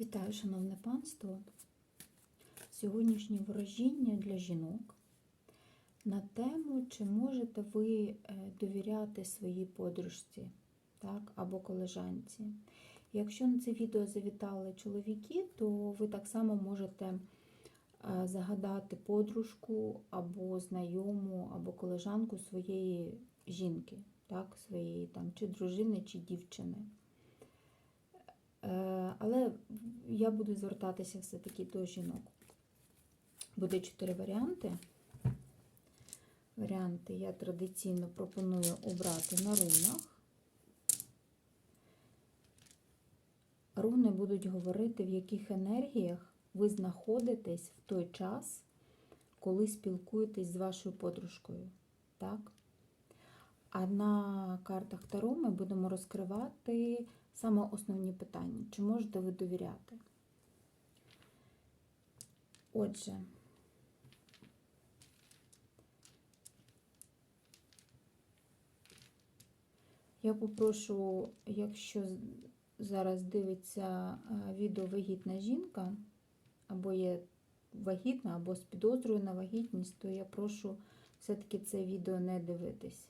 Вітаю, шановне панство. Сьогоднішнє ворожіння для жінок на тему, чи можете ви е, довіряти своїй подружці так, або колежанці. Якщо на це відео завітали чоловіки, то ви так само можете е, загадати подружку або знайому, або колежанку своєї жінки, так, своєї там, чи дружини, чи дівчини. Е, Але я буду звертатися все-таки до жінок. Буде чотири варіанти. Варіанти я традиційно пропоную обрати на рунах. Руни будуть говорити, в яких енергіях ви знаходитесь в той час, коли спілкуєтесь з вашою подружкою. Так? А на картах Таро ми будемо розкривати саме основні питання. Чи можете ви довіряти? Отже, я попрошу, якщо зараз дивиться відео вагітна жінка, або є вагітна, або з підозрою на вагітність, то я прошу все-таки це відео не дивитись.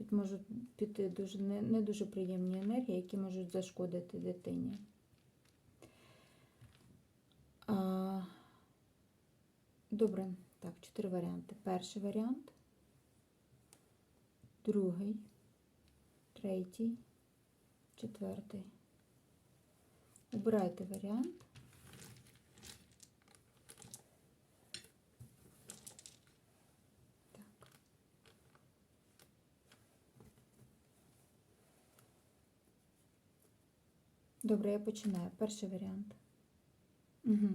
Тут можуть піти дуже, не, не дуже приємні енергії, які можуть зашкодити дитині. А, Добре, так, чотири варіанти. Перший варіант, другий, третій, четвертий. Обирайте варіант. Добре, я починаю. Перший варіант. Угу.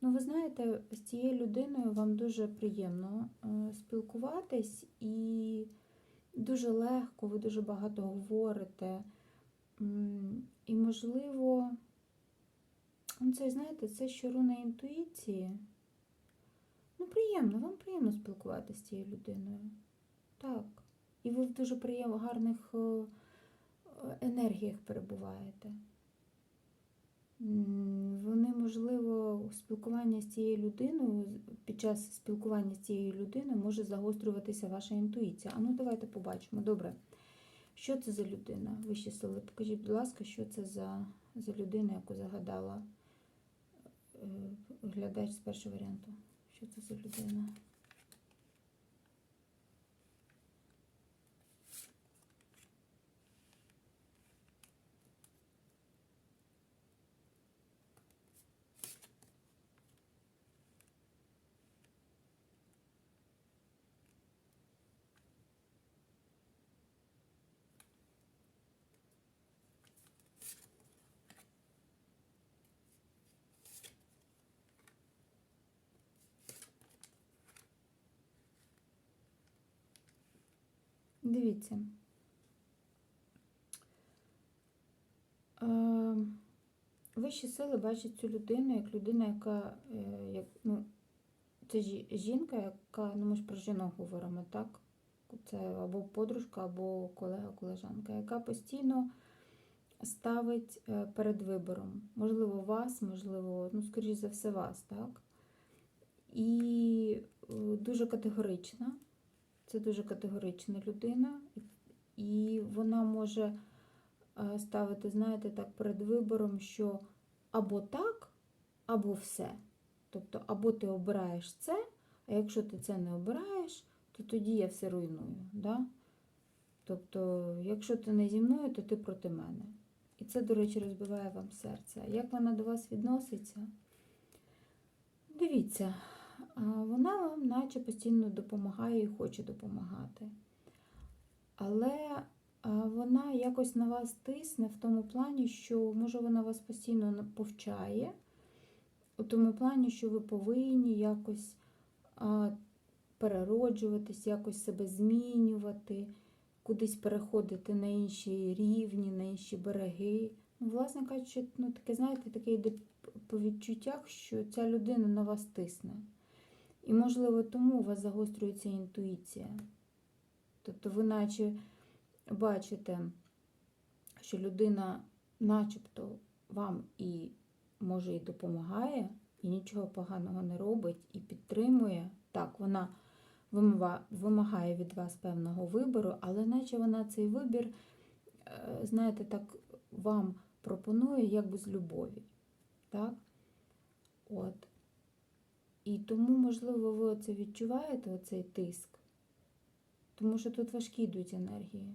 Ну, ви знаєте, з цією людиною вам дуже приємно е, спілкуватись і дуже легко, ви дуже багато говорите. І, можливо, ну, це, знаєте, це що руна інтуїції. Ну, приємно, вам приємно спілкуватися з цією людиною. Так. І ви в дуже приємно гарних е, енергіях перебуваєте. Вони, можливо, спілкування з цією людиною, під час спілкування з цією людиною може загострюватися ваша інтуїція. А ну давайте побачимо. Добре. Що це за людина? Вищі сили, покажіть, будь ласка, що це за, за людина, яку загадала е, глядач з першого варіанту. Що це за людина? Дивіться. Е, Вищі сили бачать цю людину як людина, яка, е, як, ну, це жінка, яка, ну ми ж про жінок говоримо, так? Це або подружка, або колега, колежанка, яка постійно ставить е, перед вибором. Можливо, вас, можливо, ну, скоріш за все, вас, так? І дуже категорична. Це дуже категорична людина, і вона може е, ставити, знаєте, так перед вибором, що або так, або все. Тобто, або ти обираєш це, а якщо ти це не обираєш, то тоді я все руйную. Да? Тобто, якщо ти не зі мною, то ти проти мене. І це, до речі, розбиває вам серце. Як вона до вас відноситься? Дивіться, вона вам наче постійно допомагає і хоче допомагати. Але вона якось на вас тисне в тому плані, що може вона вас постійно повчає, у тому плані, що ви повинні якось перероджуватись, якось себе змінювати, кудись переходити на інші рівні, на інші береги. Ну, власне кажучи, ну, таке, знаєте, таке йде по відчуттях, що ця людина на вас тисне. І, можливо, тому у вас загострюється інтуїція. Тобто ви наче бачите, що людина начебто вам і може і допомагає, і нічого поганого не робить, і підтримує. Так, вона вимагає від вас певного вибору, але наче вона цей вибір, е, знаєте, так вам пропонує якби з любові. Так? От. І тому, можливо, ви це відчуваєте, оцей тиск, тому що тут важкі йдуть енергії.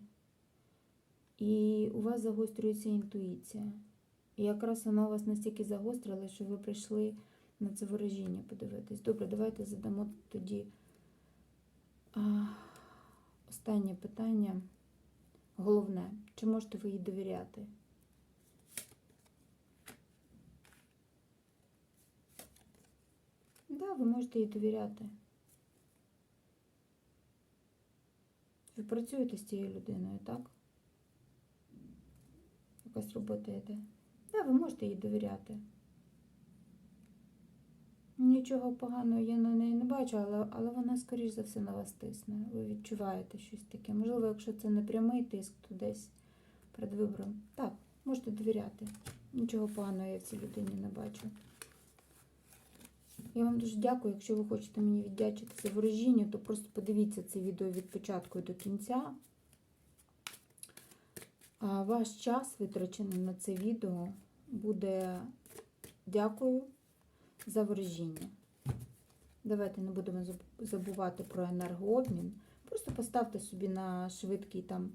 І у вас загострюється інтуїція. І якраз вона у вас настільки загострила, що ви прийшли на це ворожіння подивитись. Добре, давайте задамо тоді а, останнє питання. Головне, чи можете ви їй довіряти? Так, да, ви можете їй довіряти. Ви працюєте з цією людиною, так? Якась робота йде. Да, ви можете їй довіряти. Нічого поганого я на неї не бачу, але, але вона, скоріш за все, на вас тисне. Ви відчуваєте щось таке. Можливо, якщо це не прямий тиск, то десь перед вибором. Так, можете довіряти. Нічого поганого я в цій людині не бачу. Я вам дуже дякую. Якщо ви хочете мені віддячити за ворожіння, то просто подивіться це відео від початку до кінця. А ваш час, витрачений на це відео, буде дякую за ворожіння. Давайте не будемо забувати про енергообмін. Просто поставте собі на швидкий там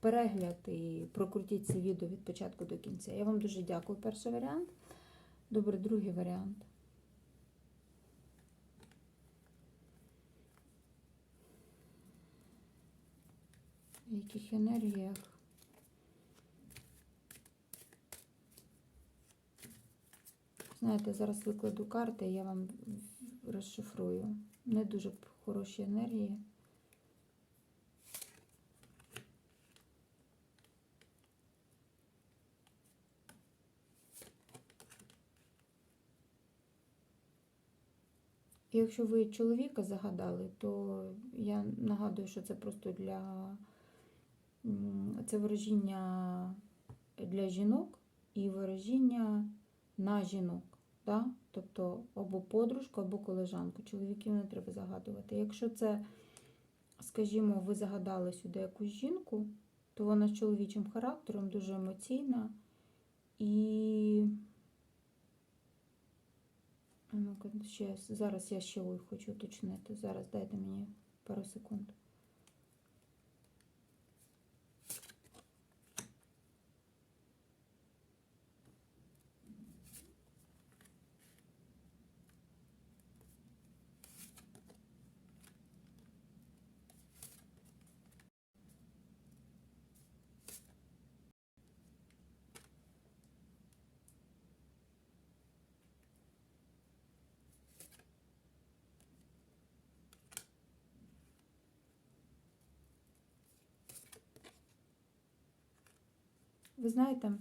перегляд і прокрутіть це відео від початку до кінця. Я вам дуже дякую. Перший варіант. Добре, другий варіант. В яких енергіях? Знаєте, зараз викладу карти, я вам розшифрую. Не дуже хороші енергії. Якщо ви чоловіка загадали, то я нагадую, що це просто для це ворожіння для жінок і ворожіння на жінок. Да? Тобто або подружку, або колежанку. Чоловіків не треба загадувати. Якщо це, скажімо, ви загадали сюди якусь жінку, то вона з чоловічим характером, дуже емоційна і. Ще, зараз я ще хочу уточнити. Зараз дайте мені пару секунд. Ви знаєте,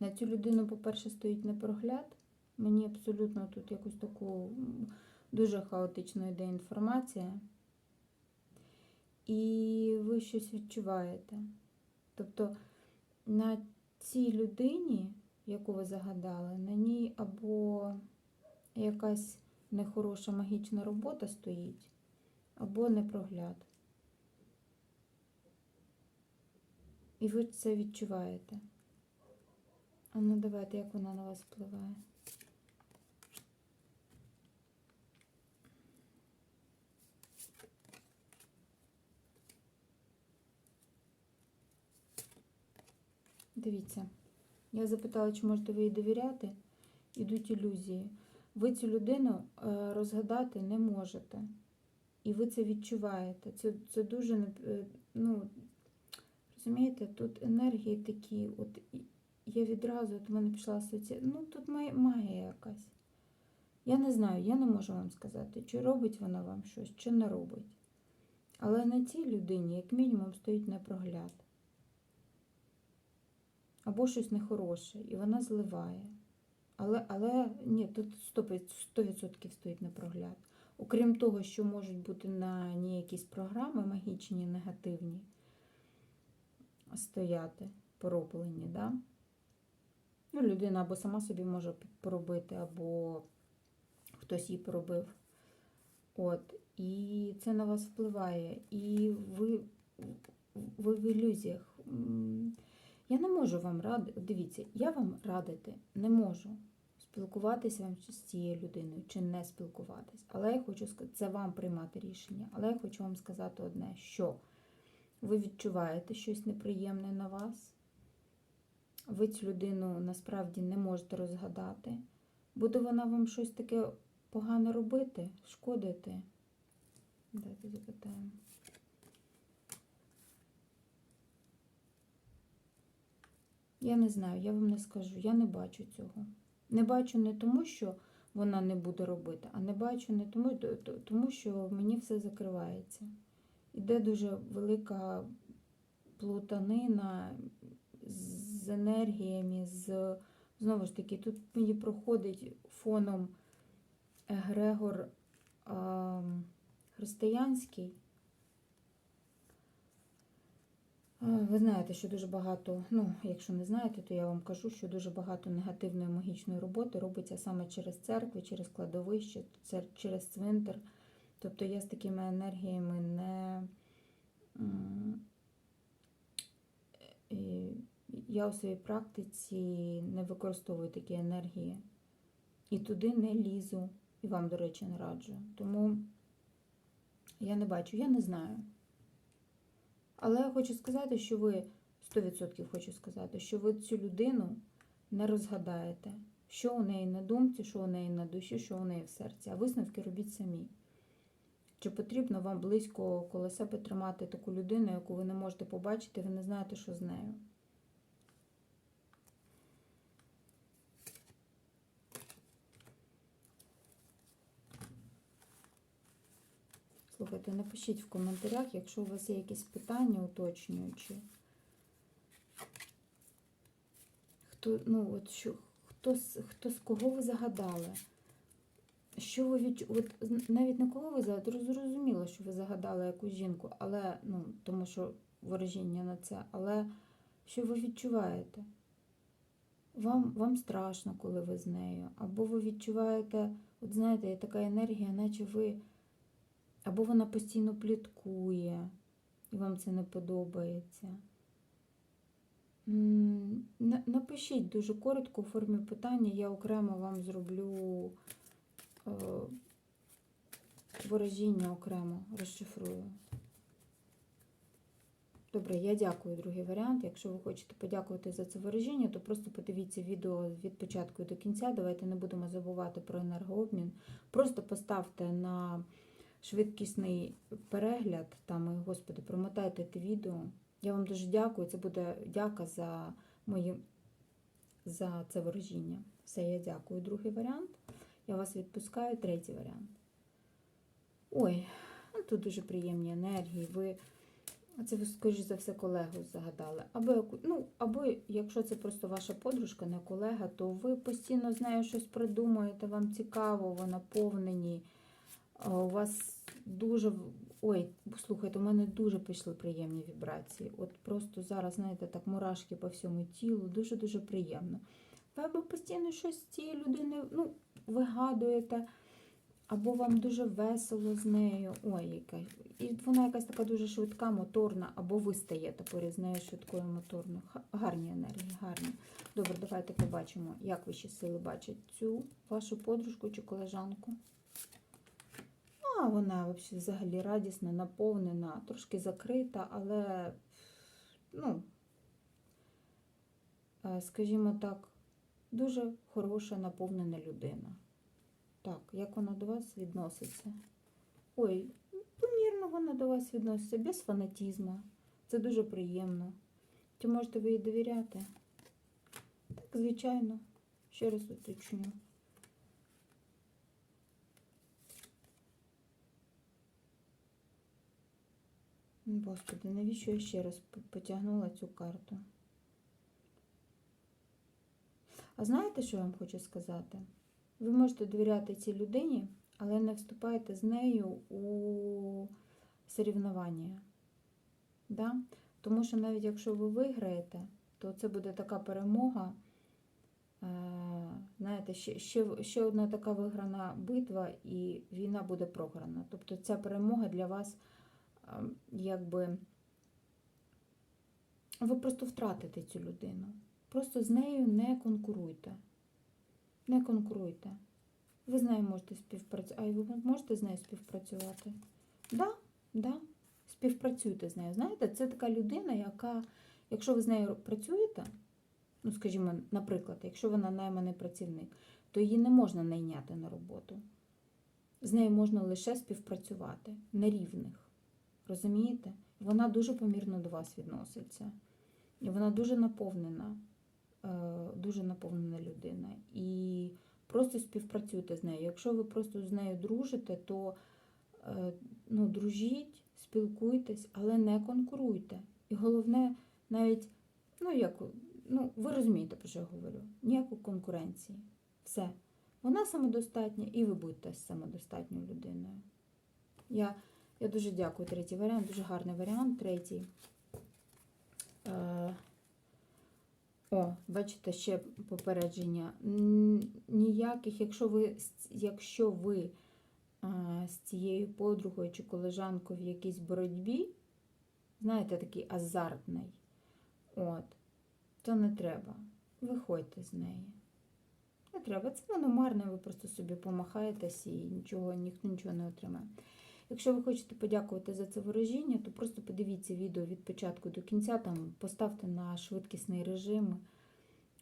на цю людину, по-перше, стоїть непрогляд. Мені абсолютно тут якусь таку дуже хаотично йде інформація. І ви щось відчуваєте. Тобто на цій людині, яку ви загадали, на ній або якась нехороша магічна робота стоїть, або непрогляд. І ви це відчуваєте. А ну давайте, як вона на вас впливає. Дивіться, я запитала, чи можете ви їй довіряти. Ідуть ілюзії. Ви цю людину розгадати не можете. І ви це відчуваєте. Це це дуже ну, Розумієте, тут енергії такі, от я відразу от в мене пішла асоціація. Ну, тут магія якась. Я не знаю, я не можу вам сказати, чи робить вона вам щось, чи не робить. Але на цій людині, як мінімум, стоїть непрогляд. Або щось нехороше, і вона зливає. Але але ні, тут 100% стоїть непрогляд. Окрім того, що можуть бути на ній якісь програми магічні, негативні стояти пороблені, да? Ну, людина або сама собі може поробити, або хтось їй поробив. От. І це на вас впливає. І ви, ви в ілюзіях. Я не можу вам радити. Дивіться, я вам радити не можу спілкуватися вам з цією людиною чи не спілкуватись. Але я хочу сказати, це вам приймати рішення. Але я хочу вам сказати одне, що ви відчуваєте щось неприємне на вас. Ви цю людину насправді не можете розгадати. Буде вона вам щось таке погано робити, шкодити. Давайте запитаємо. Я не знаю, я вам не скажу, я не бачу цього. Не бачу не тому, що вона не буде робити, а не бачу не тому, тому що мені все закривається. Іде дуже велика плутанина з енергіями, з знову ж таки, тут мені проходить фоном Егрегор а, християнський. Ви знаєте, що дуже багато, ну, якщо не знаєте, то я вам кажу, що дуже багато негативної магічної роботи робиться саме через церкви, через кладовище, через цвинтар. Тобто я з такими енергіями не. Я у своїй практиці не використовую такі енергії. І туди не лізу. І вам, до речі, не раджу. Тому я не бачу, я не знаю. Але я хочу сказати, що ви 100% хочу сказати, що ви цю людину не розгадаєте, що у неї на думці, що у неї на душі, що у неї в серці. А висновки робіть самі. Чи потрібно вам близько коло себе тримати таку людину, яку ви не можете побачити, ви не знаєте, що з нею. Слухайте, напишіть в коментарях, якщо у вас є якісь питання уточнюючі. Хто, ну, от що, хто, хто з кого ви загадали? Що ви відчу... От навіть не кого ви загадали, зрозуміло, що ви загадали якусь жінку, але ну, тому що ворожіння на це, але що ви відчуваєте? Вам, вам страшно, коли ви з нею, або ви відчуваєте, от знаєте, є така енергія, наче ви або вона постійно пліткує, і вам це не подобається. Напишіть дуже коротко у формі питання, я окремо вам зроблю ворожіння окремо, розшифрую. Добре, я дякую, другий варіант. Якщо ви хочете подякувати за це ворожіння, то просто подивіться відео від початку до кінця. Давайте не будемо забувати про енергообмін. Просто поставте на швидкісний перегляд, там, і, господи, промотайте те відео. Я вам дуже дякую. Це буде дяка за мої за це ворожіння. Все, я дякую. Другий варіант. Я вас відпускаю. Третій варіант. Ой, ну, тут дуже приємні енергії. Ви це ви, скоріш за все, колегу загадали. Або, ну, або якщо це просто ваша подружка, не колега, то ви постійно з нею щось придумуєте, вам цікаво, ви наповнені. У вас дуже. Ой, слухайте, у мене дуже пішли приємні вібрації. От просто зараз, знаєте, так мурашки по всьому тілу, дуже-дуже приємно. Ви постійно щось з цією людиною ну, вигадуєте, або вам дуже весело з нею. Ой, яка. І вона якась така дуже швидка, моторна, або ви стаєте поряд з нею швидкою моторною. Гарні енергії, гарні. Добре, давайте побачимо, як вищі сили бачать цю вашу подружку чи колежанку. А вона взагалі радісна, наповнена, трошки закрита, але, ну, е, скажімо так, дуже хороша, наповнена людина. Так, як вона до вас відноситься? Ой, помірно вона до вас відноситься, без фанатізму. Це дуже приємно. Чи можете ви їй довіряти? Так, звичайно. Ще раз уточню. Господи, навіщо я ще раз потягнула цю карту? А знаєте, що я вам хочу сказати? Ви можете довіряти цій людині, але не вступайте з нею у соревнування. Да? Тому що навіть якщо ви виграєте, то це буде така перемога, знаєте, ще, ще, ще одна така виграна битва, і війна буде програна. Тобто ця перемога для вас е, якби ви просто втратите цю людину. Просто з нею не конкуруйте. Не конкуруйте. Ви з нею можете співпрацювати. А ви можете з нею співпрацювати? Да, да. Співпрацюйте з нею. Знаєте, це така людина, яка, якщо ви з нею працюєте, ну, скажімо, наприклад, якщо вона найманий працівник, то її не можна найняти на роботу. З нею можна лише співпрацювати на рівних. Розумієте? Вона дуже помірно до вас відноситься. І вона дуже наповнена, дуже наповнена людина. І просто співпрацюйте з нею. Якщо ви просто з нею дружите, то е, ну, дружіть, спілкуйтесь, але не конкуруйте. І головне, навіть, ну як, ну, ви розумієте, про що я говорю, ніякої конкуренції. Все. Вона самодостатня, і ви будете самодостатньою людиною. Я, я дуже дякую, третій варіант, дуже гарний варіант, третій. Е, О, бачите, ще попередження. Ніяких, якщо ви, якщо ви а, з цією подругою чи колежанкою в якійсь боротьбі, знаєте, такий азартний, от, то не треба. Виходьте з неї. Не треба. Це воно марне, ви просто собі помахаєтесь і нічого, ніхто нічого не отримає. Якщо ви хочете подякувати за це ворожіння, то просто подивіться відео від початку до кінця, там поставте на швидкісний режим,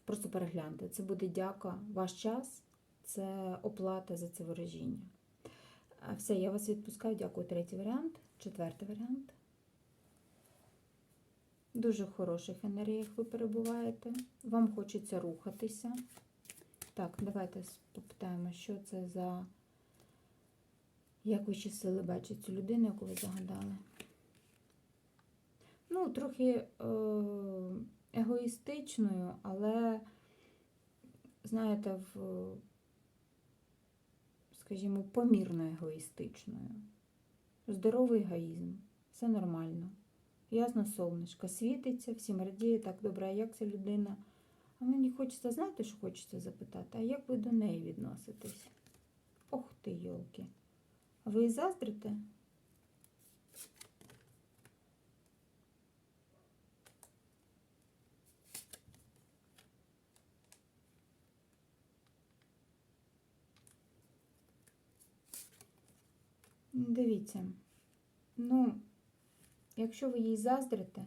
просто перегляньте. Це буде дяка, ваш час, це оплата за це ворожіння. Все, я вас відпускаю. Дякую. Третій варіант, четвертий варіант. Дуже в хороших енергіях ви перебуваєте. Вам хочеться рухатися. Так, давайте попитаємо, що це за. Як вищі сили бачать цю людину, яку ви загадали? Ну, трохи е- егоїстичною, але, знаєте, в, скажімо, помірно егоїстичною. Здоровий егоїзм, все нормально. Ясно, сонечко світиться, всім радіє, так добре, як ця людина? А мені хочеться, знаєте, що хочеться запитати? А як ви до неї відноситесь? Ох ти, йолки. Ви заздрите? Дивіться, ну, якщо ви їй заздрите,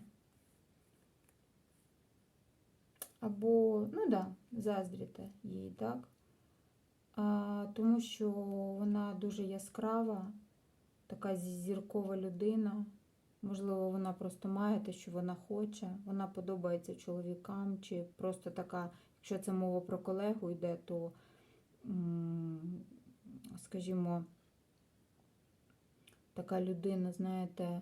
або, ну да, заздрите їй, так? Тому що вона дуже яскрава, така зіркова людина. Можливо, вона просто має те, що вона хоче, вона подобається чоловікам, чи просто така, якщо це мова про колегу йде, то, скажімо, така людина, знаєте,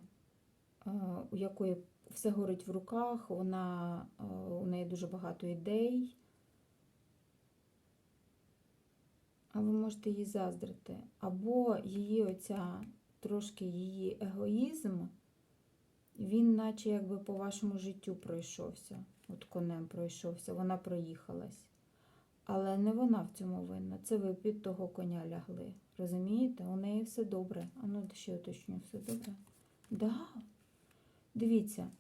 е, у якої все горить в руках, вона, е, у неї дуже багато ідей. А ви можете її заздрити. Або її оця трошки її егоїзм, він наче якби по вашому життю пройшовся. От конем пройшовся, вона проїхалась. Але не вона в цьому винна. Це ви під того коня лягли. Розумієте? У неї все добре. А ну ще уточню, все добре? Да. Дивіться,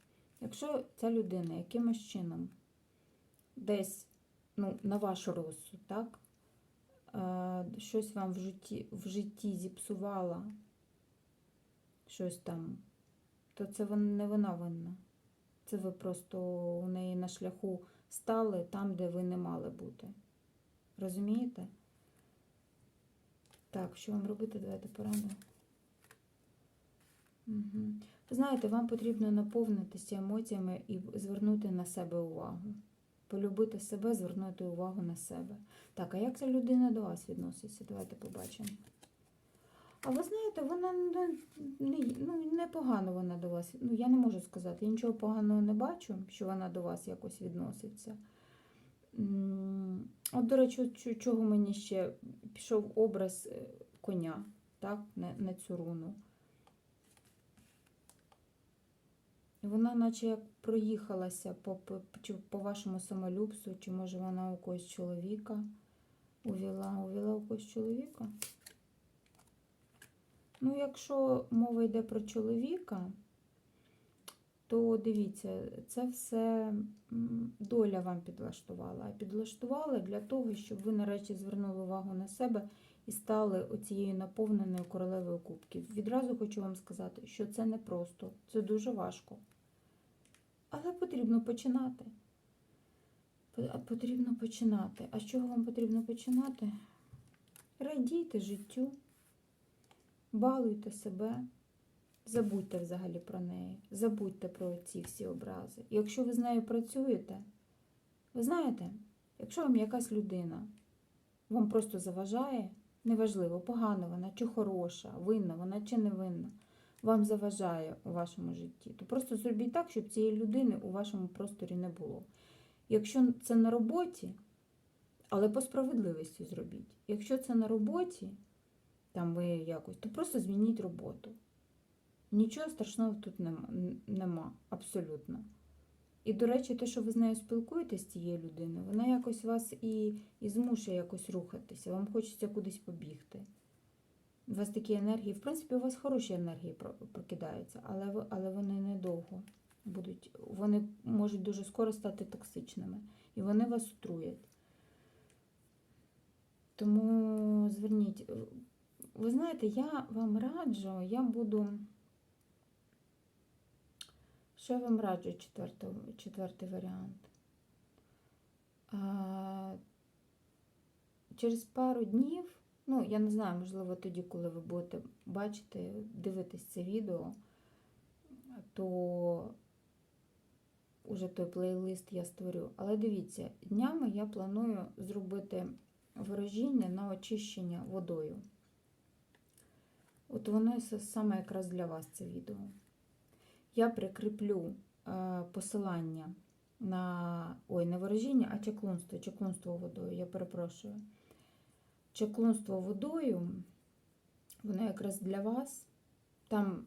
якщо ця людина якимось чином десь, ну, на ваш розсуд, так? Е, щось вам в житті, в житті зіпсувала, щось там, то це не вона винна. Це ви просто у неї на шляху стали там, де ви не мали бути. Розумієте? Так, що вам робити? Давайте пораду. Угу. Знаєте, вам потрібно наповнитися емоціями і звернути на себе увагу. Полюбити себе, звернути увагу на себе. Так, а як ця людина до вас відноситься? Давайте побачимо. А ви знаєте, вона не, ну, непогано вона до вас. Ну, я не можу сказати, я нічого поганого не бачу, що вона до вас якось відноситься. От, до речі, чого мені ще пішов образ е, коня, так, на, на цю руну. І Вона наче як проїхалася по, по, по вашому самолюбству, чи може вона у когось чоловіка увіла, увіла у когось чоловіка. Ну, якщо мова йде про чоловіка, то дивіться, це все доля вам підлаштувала. А підлаштувала для того, щоб ви нарешті звернули увагу на себе і стали оцією наповненою королевою кубків. Відразу хочу вам сказати, що це не просто, це дуже важко. Але потрібно починати. Потрібно починати. А з чого вам потрібно починати? Радійте життю, балуйте себе, забудьте взагалі про неї, забудьте про ці всі образи. І якщо ви з нею працюєте, ви знаєте, якщо вам якась людина вам просто заважає, неважливо, погана вона чи хороша, винна вона чи не винна, вам заважає у вашому житті, то просто зробіть так, щоб цієї людини у вашому просторі не було. Якщо це на роботі, але по справедливості зробіть. Якщо це на роботі, там ви якось, то просто змініть роботу. Нічого страшного тут нема, нема абсолютно. І, до речі, те, що ви з нею спілкуєтесь цією людиною, вона якось вас і, і змушує якось рухатися. Вам хочеться кудись побігти. У вас такі енергії, в принципі, у вас хороші енергії прокидаються, але, але вони недовго будуть. Вони можуть дуже скоро стати токсичними. І вони вас отруять. Тому зверніть. Ви знаєте, я вам раджу, я буду. Що я вам раджу четвертий, четвертий варіант? А, через пару днів, ну, я не знаю, можливо, тоді, коли ви будете бачити, дивитись це відео, то уже той плейлист я створю. Але дивіться, днями я планую зробити ворожіння на очищення водою. От воно саме якраз для вас це відео. Я прикріплю е, посилання на ой, не ворожіння, а чаклунство, чаклунство водою, я перепрошую. Чаклунство водою, воно якраз для вас. Там,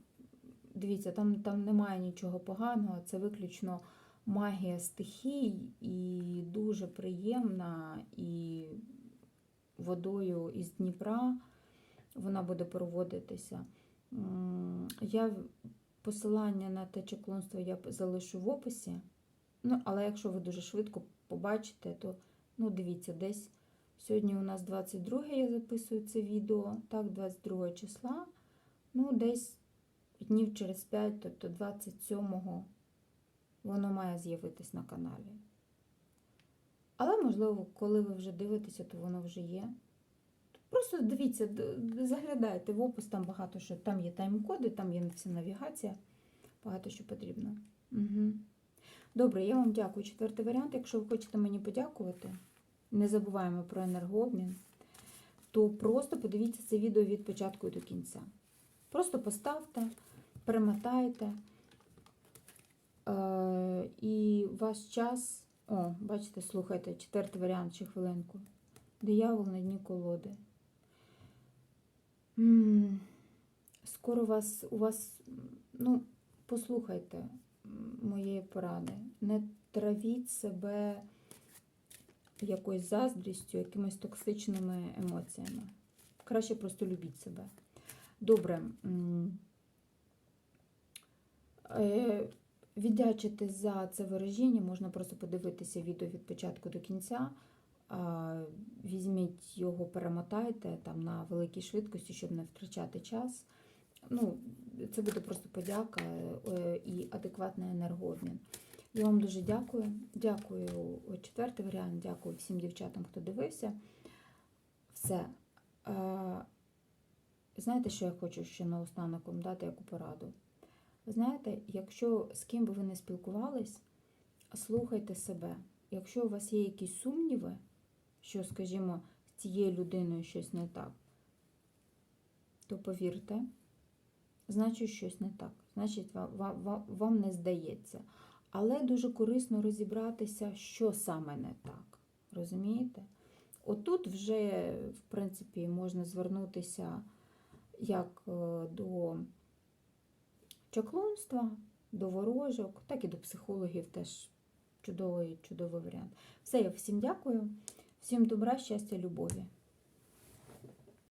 дивіться, там, там немає нічого поганого, це виключно магія стихій і дуже приємна і водою із Дніпра вона буде проводитися. Я посилання на те чеклунство я залишу в описі. Ну, але якщо ви дуже швидко побачите, то ну, дивіться, десь сьогодні у нас 22 я записую це відео, так, 22 числа. Ну, десь днів через 5, тобто 27-го, воно має з'явитись на каналі. Але, можливо, коли ви вже дивитеся, то воно вже є. Просто дивіться, заглядайте в опис, там багато що. Там є тайм-коди, там є вся навігація, багато що потрібно. Угу. Добре, я вам дякую. Четвертий варіант. Якщо ви хочете мені подякувати, не забуваємо про енергообмін, то просто подивіться це відео від початку до кінця. Просто поставте, перемотайте. Е, і ваш час. О, бачите, слухайте, четвертий варіант, ще хвилинку. Диявол на дні колоди. Скоро вас, у вас, ну, послухайте моєї поради. Не травіть себе якоюсь заздрістю, якимись токсичними емоціями. Краще просто любіть себе. Добре. е, Віддячити за це вираження можна просто подивитися відео від початку до кінця. Візьміть його, перемотайте там на великій швидкості, щоб не втрачати час. Ну, це буде просто подяка е, і адекватний енергообмін. Я вам дуже дякую. Дякую четвертий варіант, дякую всім дівчатам, хто дивився. Все. Е, Знаєте, що я хочу ще наостанок вам дати яку пораду? Знаєте, якщо з ким би ви не спілкувались, слухайте себе. Якщо у вас є якісь сумніви, що, скажімо, з цією людиною щось не так, то повірте, значить щось не так. Значить, ва- ва- ва- вам не здається. Але дуже корисно розібратися, що саме не так. Розумієте? Отут вже, в принципі, можна звернутися як е, до чаклунства, до ворожок, так і до психологів теж чудовий, чудовий варіант. Все, я всім дякую. Всім добра, щастя, любові.